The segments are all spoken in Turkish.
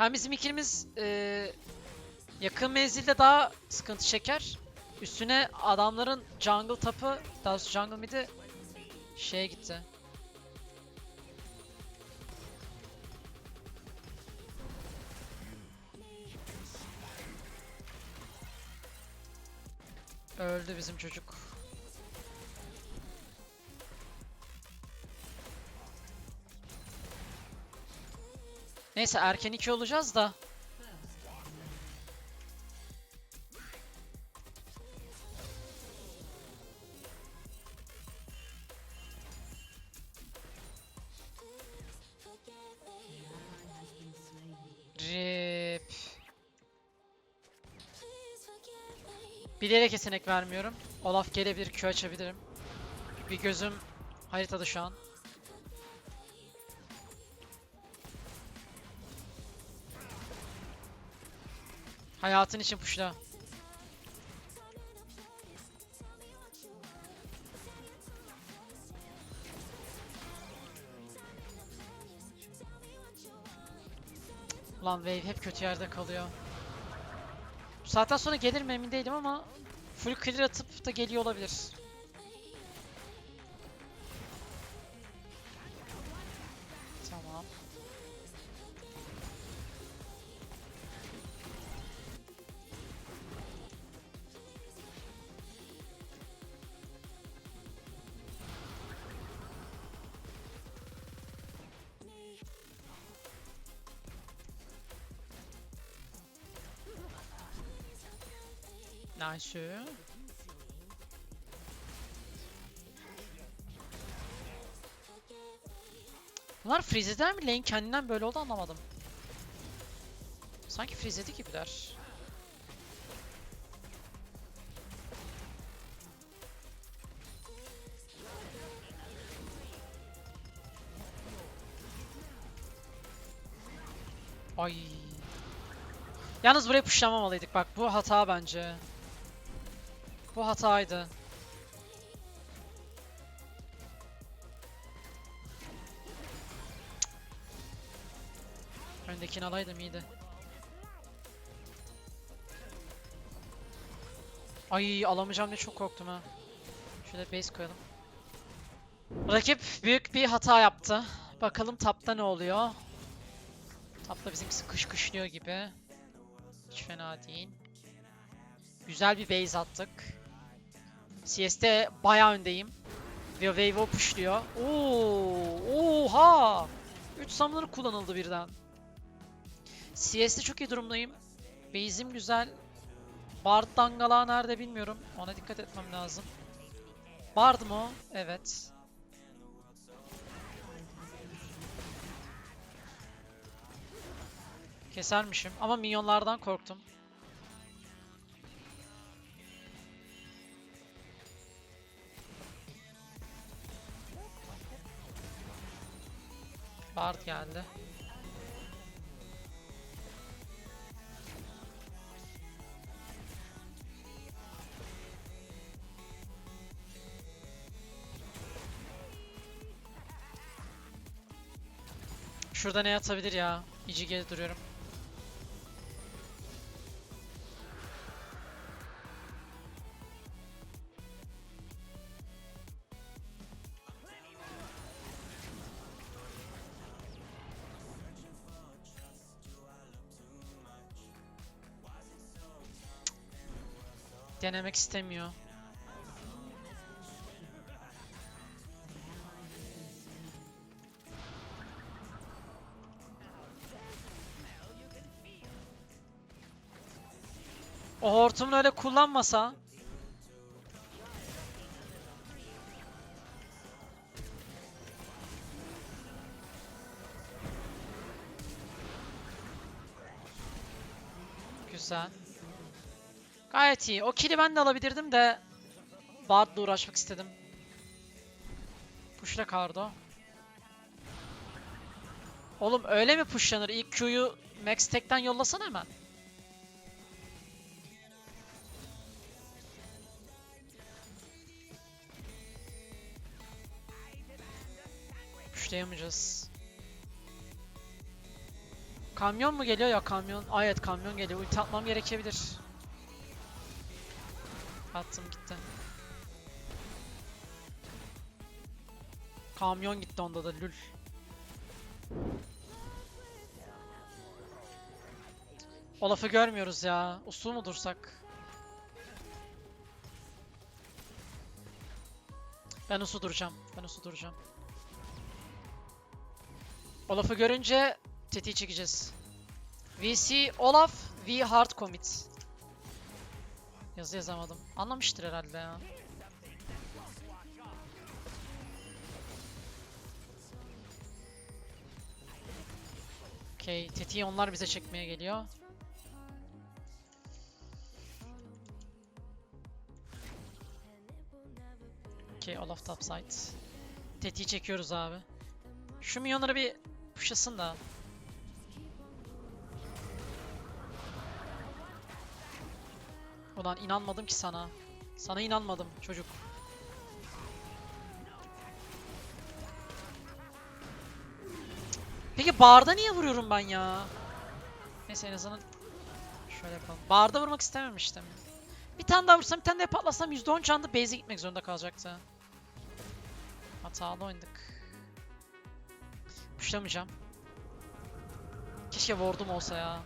Hem bizim ikilimiz e, yakın menzilde daha sıkıntı çeker. Üstüne adamların jungle tapı, daha doğrusu jungle mid'i şeye gitti. Öldü bizim çocuk. Neyse erken 2 olacağız da. Rip. Bilerek yetenek vermiyorum. Olaf gelebilir, Q açabilirim. Bir gözüm haritada şu an. Hayatın için puşla. Lan wave hep kötü yerde kalıyor. Bu sonra gelir mi emin değilim ama full clear atıp da geliyor olabilir. Tamam. Nice. Bunlar freeze'den mi? Lane kendinden böyle oldu anlamadım. Sanki freezedi gibiler. Ay. Yalnız buraya pushlamamalıydık bak bu hata bence. Bu hataydı. Öndekini alaydım iyiydi. Ay alamayacağım diye çok korktum ha. Şöyle base koyalım. Rakip büyük bir hata yaptı. Bakalım tapta ne oluyor. Tapta bizimkisi kış kışlıyor gibi. Hiç fena değil. Güzel bir base attık. CS'de bayağı öndeyim. Ve Wave'o pushluyor. Oo, oha! 3 summoner kullanıldı birden. CS'de çok iyi durumdayım. Base'im güzel. Bard dangala nerede bilmiyorum. Ona dikkat etmem lazım. Bard mı? Evet. Kesermişim ama minyonlardan korktum. Bard geldi. Şurada ne atabilir ya? İCG'de duruyorum. Denemek istemiyor. O hortumunu öyle kullanmasa Güzel. Gayet iyi. O kill'i ben de alabilirdim de Bard'la uğraşmak istedim. Pushla Kardo. Oğlum öyle mi pushlanır? İlk Q'yu Max Tech'ten yollasana hemen. Pushlayamayacağız. Kamyon mu geliyor ya kamyon? Ay evet kamyon geliyor. Ulti atmam gerekebilir. Attım gitti. Kamyon gitti onda da lül. Olaf'ı görmüyoruz ya. Usul mu dursak? Ben usul duracağım. Ben usul duracağım. Olaf'ı görünce tetiği çekeceğiz. VC Olaf V Hard Commit. Yazı yazamadım. Anlamıştır herhalde ya. Okey, tetiği onlar bize çekmeye geliyor. Okey, Olaf topside. Tetiği çekiyoruz abi. Şu minyonları bir pushlasın da. Ulan inanmadım ki sana. Sana inanmadım çocuk. Peki barda niye vuruyorum ben ya? Neyse en azından şöyle yapalım. Barda vurmak istememiştim. Bir tane daha vursam bir tane daha patlasam %10 canlı base'e gitmek zorunda kalacaktı. Hatalı oynadık. Puşlamayacağım. Keşke ward'um olsa ya.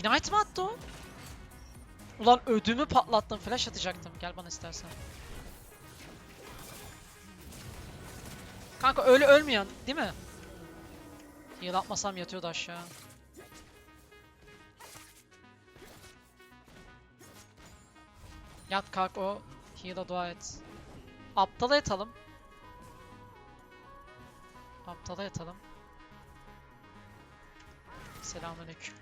Ignite mi attı o? Ulan ödümü patlattım. Flash atacaktım. Gel bana istersen. Kanka öyle ölmeyen değil mi? Heal atmasam yatıyordu aşağı. Yat kalk o heal'a dua et. Aptala yatalım. Aptala yatalım. Selamünaleyküm.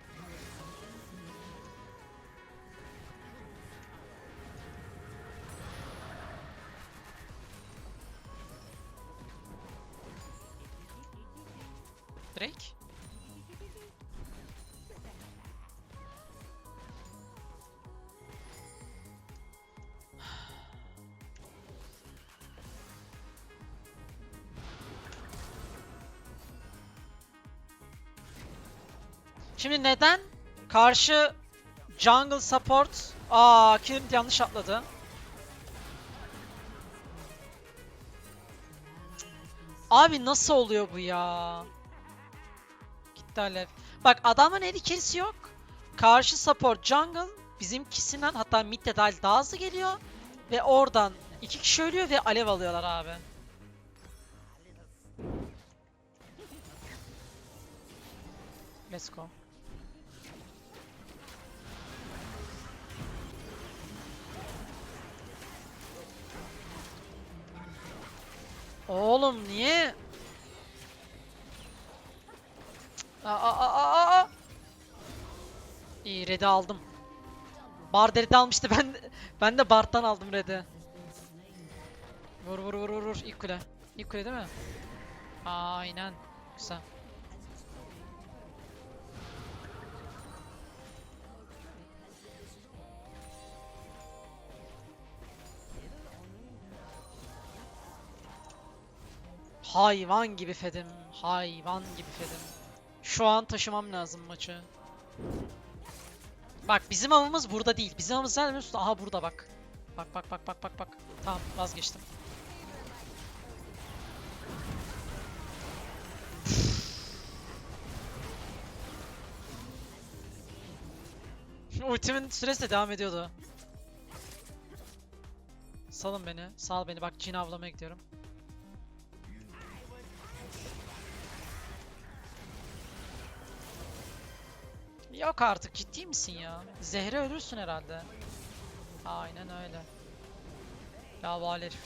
Şimdi neden karşı jungle support Aa Kirin yanlış atladı. Abi nasıl oluyor bu ya? Gitti alev. Bak adamın eli kerisi yok. Karşı support jungle bizimkisinden hatta mid de dahil daha hızlı geliyor. Ve oradan iki kişi ölüyor ve alev alıyorlar abi. Let's go. Oğlum niye? Aa, aa, aa, aa. İyi red'i aldım. Bard red'i almıştı ben de, ben de Bard'dan aldım red'i. Vur vur vur vur vur ilk kule. İlk kule değil mi? Aynen. Güzel. Hayvan gibi fedim. Hayvan gibi fedim. Şu an taşımam lazım maçı. Bak bizim avımız burada değil. Bizim avımız nerede musun? Aha burada bak. Bak bak bak bak bak bak. Tamam vazgeçtim. Ultimin süresi de devam ediyordu. Salın beni. Sal beni. Bak cin avlamaya gidiyorum. Yok artık ciddi misin ya? Zehre ölürsün herhalde. Aynen öyle. Laval herif.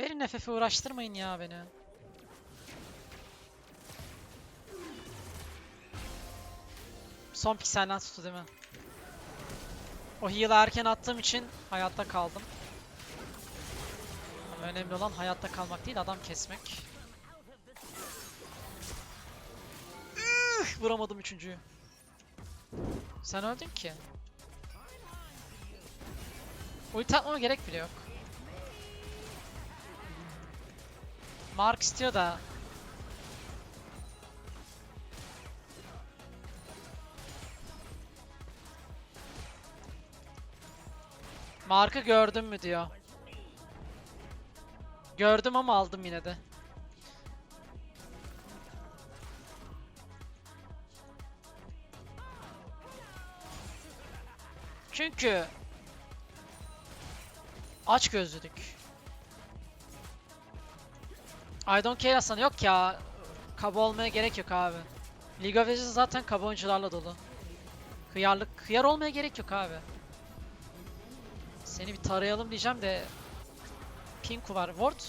Verin FF'e uğraştırmayın ya beni. Son pikselden tuttu değil mi? O heal'ı erken attığım için hayatta kaldım. Ama önemli olan hayatta kalmak değil, adam kesmek. Üh, vuramadım üçüncüyü. Sen öldün ki. Ulti atmama gerek bile yok. Mark istiyor da. Mark'ı gördün mü diyor. Gördüm ama aldım yine de. Çünkü aç gözlülük. I don't care aslında yok ya. Kaba olmaya gerek yok abi. League of Legends zaten kaba oyuncularla dolu. Hıyarlık, hıyar olmaya gerek yok abi. Seni bir tarayalım diyeceğim de Pinku var. Ward.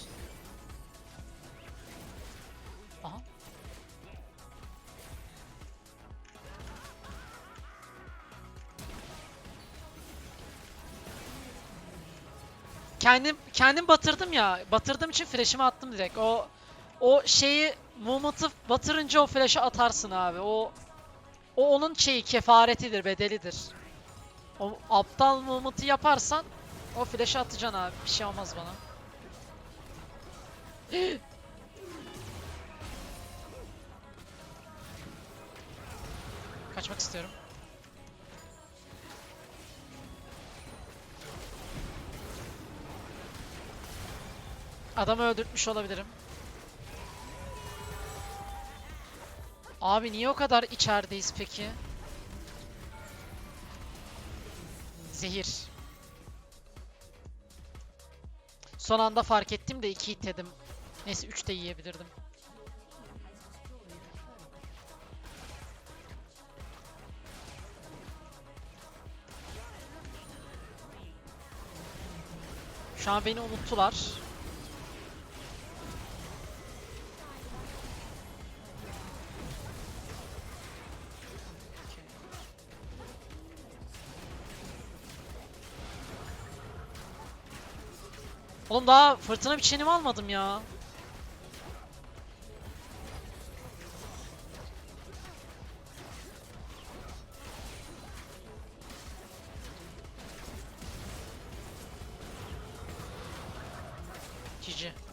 Aha. Kendim kendim batırdım ya. Batırdığım için flash'ımı attım direkt. O o şeyi movement'ı batırınca o flash'ı atarsın abi. O o onun şeyi kefaretidir, bedelidir. O aptal movement'ı yaparsan o flash'ı atacaksın abi. Bir şey olmaz bana. Kaçmak istiyorum. Adamı öldürtmüş olabilirim. Abi niye o kadar içerideyiz peki? Zehir. Son anda fark ettim de 2 hit dedim. Neyse 3 de yiyebilirdim. Şu an beni unuttular. Oğlum daha fırtına biçenimi almadım ya. GG.